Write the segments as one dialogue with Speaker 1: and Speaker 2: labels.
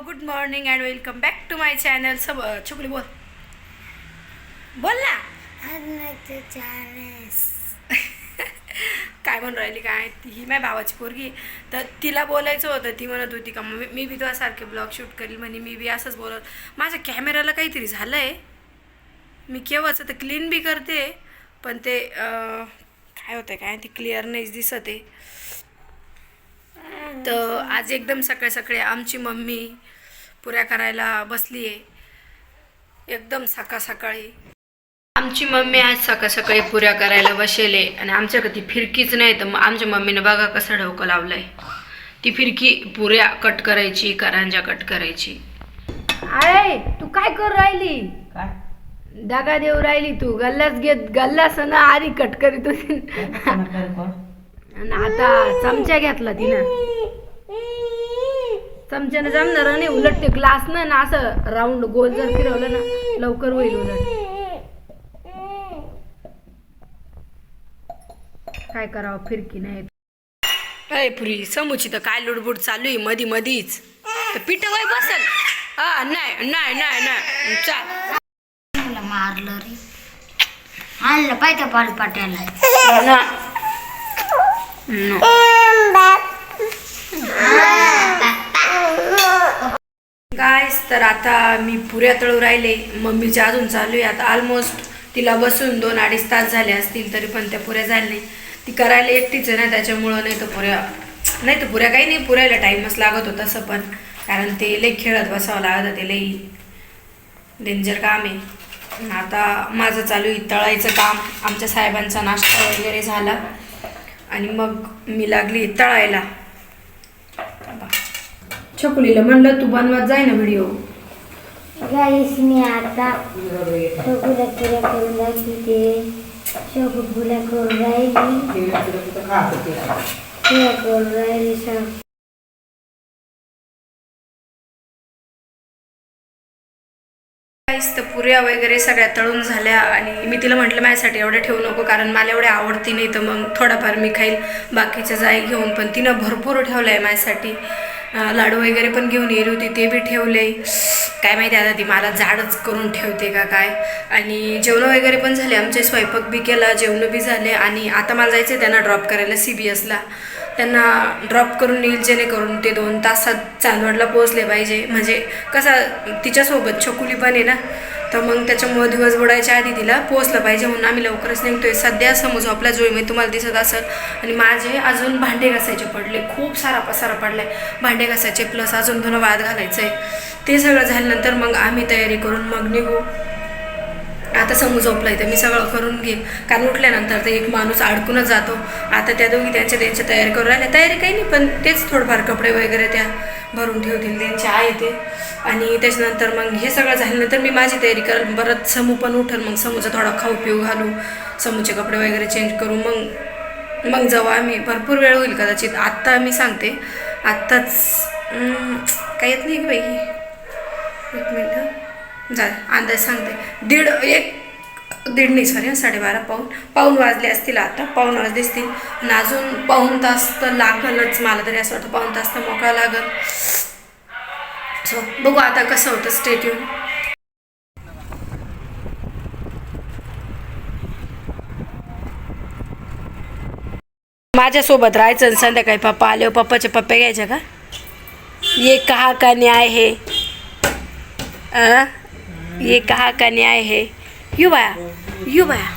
Speaker 1: Good morning and welcome back to my channel सब छकुली बोल. बोल ना. काय म्हणून राहिली काय? ती ही माझ्या भावाची पोरगी. तर तिला बोलायचं होतं ती म्हणत होती का मी मी बी तुझ्यासारखे ब्लॉग शूट करील म्हणे मी बी असंच बोलत. माझ्या कॅमेऱ्याला काहीतरी झालं आहे मी केव्हाच तर क्लीन बी करते पण ते काय होतं काय? ती क्लिअर नाहीच दिसत आहे. तर आज एकदम सकाळी सकाळी आमची मम्मी पुऱ्या करायला बसली आहे एकदम सकाळ सकाळी. आमची मम्मी आज सकाळ सकाळी पुऱ्या करायला बसेले आणि आमच्याकडे ती फिरकीच नाही तर मग आमच्या मम्मीनं बघा कसं डोकं लावलंय. ती फिरकी पुऱ्या कट करायची करंजा कट करायची. अरे तू काय करू राहिली?
Speaker 2: काय?
Speaker 1: दागा देऊ राहिली तू. गल्लाच घेत गल्लास ना आधी कट करीत होती. आणि आता चमचा घेतला तिनं. चमच्यानं जमणार नाही उलट ते ग्लास ना ना असं राऊंड गोल जर फिरवलं ना लवकर होईल उलट. काय करावं फिरकी नाही अय पुरी समूची तर काय लुडबुड चालू आहे मधी मधीच. तर पिठ वय बसल. हा नाही नाही नाही नाही. चाल.
Speaker 2: मारलं रे. आणलं पाहिजे पाल पाट्याला
Speaker 1: ना No. गायस तर आता मी पुऱ्या तळू राहिले. मम्मीच्या अजून चालू आहे. आता ऑलमोस्ट तिला बसून दोन अडीच तास झाले असतील तरी पण त्या पुऱ्या झाल्या नाही. ती करायला एकटीच आहे ना त्याच्यामुळं नाही तर पुऱ्या नाही तर पुऱ्या काही नाही पुऱ्याला टाईमच लागत होता असं पण. कारण ते लई खेळत बसावं लागत होते लई डेंजर काम आहे. आता माझं चालू आहे तळायचं काम. आमच्या साहेबांचा नाश्ता वगैरे झाला. आणि मग मी लागली तळायला. छकुलीला म्हणलं तू बनवत जाय ना व्हिडिओ
Speaker 2: गाईस मी आता शोभूला पुऱ्या करून दाखवते. शोभू पुऱ्या करून राहिली. पुऱ्या करून राहिली शोभ
Speaker 1: काहीच तर पुऱ्या वगैरे सगळ्या तळून झाल्या आणि मी तिला म्हटलं माझ्यासाठी एवढं ठेवू नको कारण मला एवढे आवडती नाही तर मग थोडाफार मी खाईल बाकीच्या जाई घेऊन. पण तिनं भरपूर ठेवलं आहे माझ्यासाठी लाडू वगैरे पण घेऊन येली होती ते बी ठेवले काय माहिती आता ती मला जाडच करून ठेवते का काय. आणि जेवणं वगैरे पण झाले आमचे स्वयंपाक बी केला जेवणं बी झाले आणि आता मला जायचं त्यांना ड्रॉप करायला सी बी एसला त्यांना ड्रॉप करून येईल जेणेकरून ते दोन तासात चांदवडला पोहोचले पाहिजे. म्हणजे कसा तिच्यासोबत छकुली पण आहे ना? तर मग त्याच्यामुळं दिवस बुडायच्या आधी तिला पोहोचलं पाहिजे म्हणून आम्ही लवकरच निघतोय. सध्या समज आपल्या जोईमध्ये तुम्हाला दिसत असेल. आणि माझे अजून भांडे घासायचे पडले. खूप सारा पसारा पडला आहे भांडे घासायचे प्लस अजून धुणं वाद घालायचं आहे ते सगळं झाल्यानंतर मग आम्ही तयारी करून मग निघू. आता समू झोपला तर मी सगळं करून घेईन. कारण उठल्यानंतर ते एक माणूस अडकूनच जातो. आता त्या दोघी त्यांच्या त्यांच्या तयारी करून राहिल्या. तयारी काही नाही पण तेच थोडंफार कपडे वगैरे त्या भरून ठेवतील. त्यांची आई ते. आणि त्याच्यानंतर मग हे सगळं झाल्यानंतर मी माझी तयारी करेल. परत समू पण उठेल. मग समूचा थोडा खाऊ पिऊ घालू. समूचे कपडे वगैरे चेंज करू. मग मग जाऊ आम्ही. भरपूर वेळ होईल कदाचित. आत्ता मी सांगते. आत्ताच काही येत नाही बाई. एक मिनटं. जा अंदाज सांगते. दीड एक दीड नाही सॉरी साडेबारा पाऊन. पाऊन वाजले असतील आता पाऊन वाजले असतील. आणि अजून पाऊन तास तर लागलच मला तरी असं वाटतं पाऊन तास तर मोकळा लागल. सो बघू आता कसं होतं स्टेट माझ्यासोबत राहायचं आणि संध्याकाळी पप्पा आले पप्पाचे पप्पे घ्यायचे का? ये कहा का न्याय हे? ये कहा का न्याय है? यू बाया यू बाया।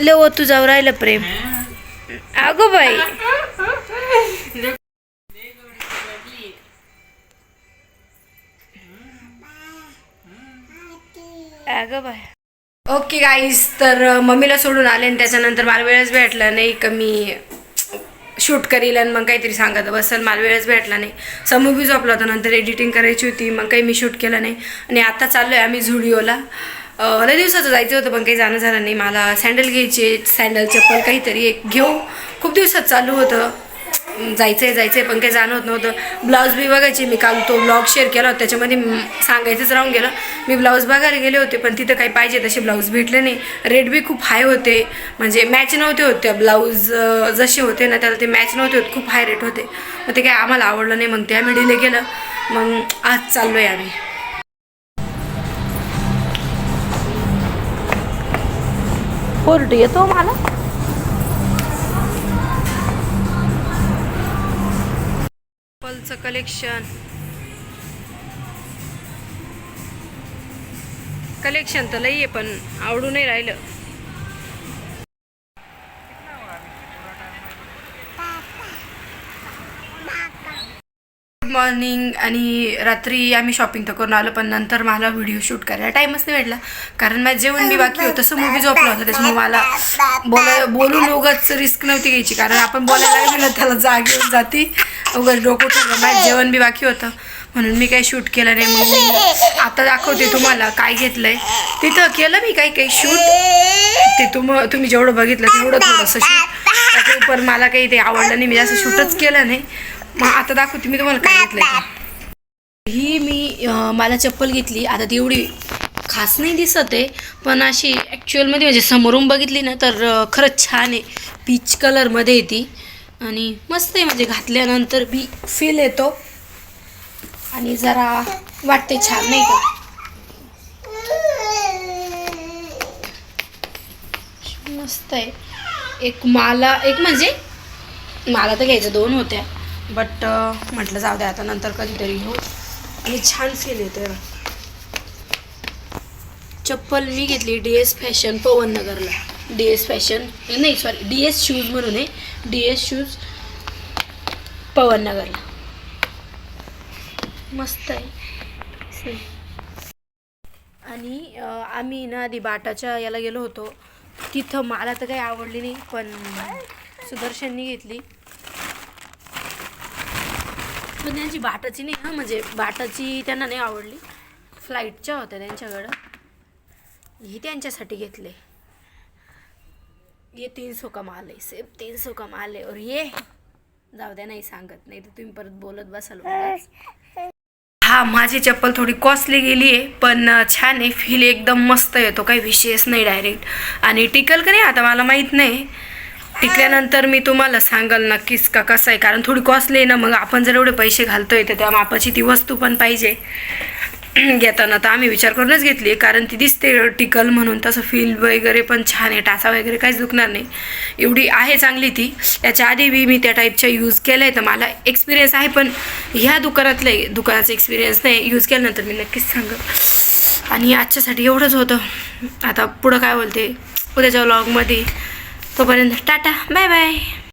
Speaker 1: ले ओ तुझ्यावर राहिलं प्रेम। अगो बाई। अगं बाय। ओके गाईस तर मम्मीला सोडून आले आणि त्याच्यानंतर मला वेळच भेटला नाही कमी शूट करील आणि मग काहीतरी सांगत बसल मला वेळच भेटला नाही. समूह मूवी झोपला होता नंतर एडिटिंग करायची होती मग काही मी शूट केलं नाही. आणि आता चाललो आहे आम्ही झुडिओला. लय दिवसाचं जायचं होतं पण काही जाणं झालं नाही. मला सँडल घ्यायचे सँडल चप्पल काहीतरी एक घेऊ. खूप दिवसात चालू होतं. जायचं आहे जायचं आहे पण काही जाणवत नव्हतं. ब्लाऊज बी बघायचे मी. काल तो ब्लॉग शेअर केला होता. त्याच्यामध्ये सांगायचंच राहून गेलं. मी ब्लाऊज बघायला गेले होते पण तिथं काही पाहिजे तसे ब्लाऊज भेटले नाही. रेट बी खूप हाय होते. म्हणजे मॅच नव्हते होते ब्लाऊज जसे होते ना त्याला ते मॅच नव्हते होत. खूप हाय रेट होते. मग ते काय आम्हाला आवडलं नाही. मग ते आम्ही डिले केलं. मग आज चाललो आहे आम्ही. फोर्ट येतो मला? चप्पलचं कलेक्शन कलेक्शन तर लई आहे पण आवडू नाही राहिलं. गुड मॉर्निंग आणि रात्री आम्ही शॉपिंग तर करून आलो पण नंतर मला व्हिडिओ शूट करायला टाईमच नाही भेटला. कारण माझं जेवण बी बाकी होतं तसं मूवी झोपला होता त्याच्यामुळे मला बोला बोलून उगाच रिस्क नव्हती घ्यायची. कारण आपण बोलायला गेलं त्याला जाग येऊन जाती. उगाच डोकं ठरलं माझं जेवण बी बाकी होतं. म्हणून मी काही शूट केलं नाही. मग मी आता दाखवते तुम्हाला काय घेतलंय. तिथं केलं मी काही काही शूट. ते तुम तुम्ही जेवढं बघितलं तेवढं थोडंसं शूट. त्याच्या मला काही ते आवडलं नाही. मी जास्त शूटच केलं नाही. मग आता दाखवते मी तुम्हाला काय घेतलंय. ते. ही मी मला चप्पल घेतली. आता ती एवढी खास नाही दिसत आहे. पण अशी ॲक्च्युअलमध्ये म्हणजे समोरून बघितली ना तर खरंच छान आहे. पीच कलरमध्ये ती. आणि मस्त आहे म्हणजे घातल्यानंतर बी फील येतो. आणि जरा वाटते छान नाही का? मस्त आहे. एक माला एक म्हणजे? माला तर घ्यायचं दोन होत्या. बट म्हटलं जाऊ द्या आता नंतर कधीतरी घेऊ. आणि छान फील येते चप्पल मी घेतली डी एस फॅशन पवननगरला. डी एस फॅशन नाही सॉरी डी एस शूज म्हणून आहे. डी एस शूज पवननगरला. मस्त आहे. आणि आम्ही ना आधी बाटाच्या याला गेलो होतो. तिथं मला तर काही आवडली नाही पण सुदर्शननी घेतली. पण त्यांची बाटाची नाही हां म्हणजे बाटाची त्यांना नाही आवडली. फ्लाईटच्या होत्या त्यांच्याकडं. ही त्यांच्यासाठी घेतले. ये तीन सौ कमा माल आहे तीन सौ कमा माल आहे और ये जाऊ द्या नाही सांगत नाही तर तुम्ही परत बोलत बसाल हा माझी चप्पल थोडी कॉस्टली गेली आहे पण छान आहे फील एकदम मस्त येतो काही विशेष नाही डायरेक्ट आणि टिकल का नाही आता मला माहीत नाही. टिकल्यानंतर मी तुम्हाला सांगाल नक्कीच का कसं आहे कारण थोडी कॉस्टली आहे ना मग आपण जर एवढे पैसे घालतोय तर त्या मापाची ती वस्तू पण पाहिजे. घेताना तर आम्ही विचार करूनच घेतली. कारण ती दिसते टिकल म्हणून तसं फील वगैरे पण छान आहे. टासा वगैरे काहीच दुखणार नाही. एवढी आहे चांगली ती. याच्या आधी बी मी त्या टाईपच्या यूज केलं आहे तर मला एक्सपिरियन्स आहे पण ह्या दुकानातले दुकानाचा एक्सपिरियन्स नाही. यूज केल्यानंतर मी नक्कीच सांग. आणि आजच्यासाठी एवढंच होतं. आता पुढं काय बोलते? उद्याच्या व्लॉगमध्ये तोपर्यंत टाटा. Bye bye